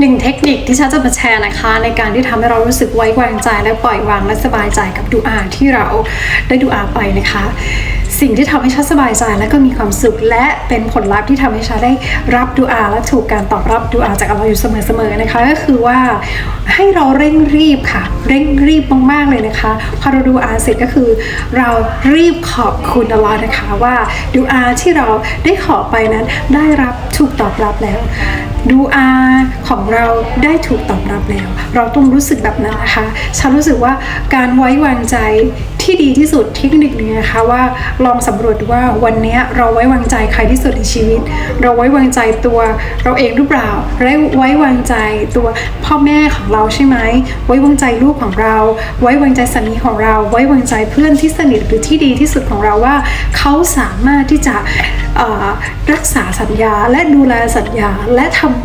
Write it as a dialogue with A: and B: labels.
A: หนึ่งเทคนิคที่ฉันจะมาแชร์นะคะ ในการที่ทำให้เรารู้สึกไว้วางใจและปล่อยวางและสบายใจกับดูอาที่เราได้ดูอาไปนะคะ สิ่งที่ทำให้ฉันสบายใจและก็มีความสุข และเป็นผลลัพธ์ที่ทำให้ฉันได้รับดูอาและถูกการตอบรับดูอาจากอัลลอฮ์อยู่เสมอๆนะคะ ก็คือว่าให้เราเร่งรีบค่ะ เร่งรีบมากๆเลยนะคะพอเราดูอาเสร็จก็คือเรารีบขอบคุณอัลลอฮ์นะคะว่าดูอาที่เราได้ขอไปนั้นได้รับถูกตอบรับแล้วดูอาของเราได้ถูกตอบรับแล้ว เราต้องรู้สึกแบบนั้นนะคะ ฉันรู้สึกว่าการไว้วางใจ ที่ดีที่สุดเทคนิคหนึงนะคะว่าลองสำรวจดูว่าวันนี้เราไว้วางใจใครที่สุดในชีวิต เราไว้วางใจตัวเราเองหรือเปล่าและไว้วางใจตัวพ่อแม่ของเราใช่ไหมไว้วางใจลูกของเรา ไว้วางใจสามีของเรา ไว้วางใจเพื่อนที่สนิทหรือที่ดีที่สุดของเราว่า เขาสามารถที่จะรักษาสัญญาและดูแลสัญญาและทำ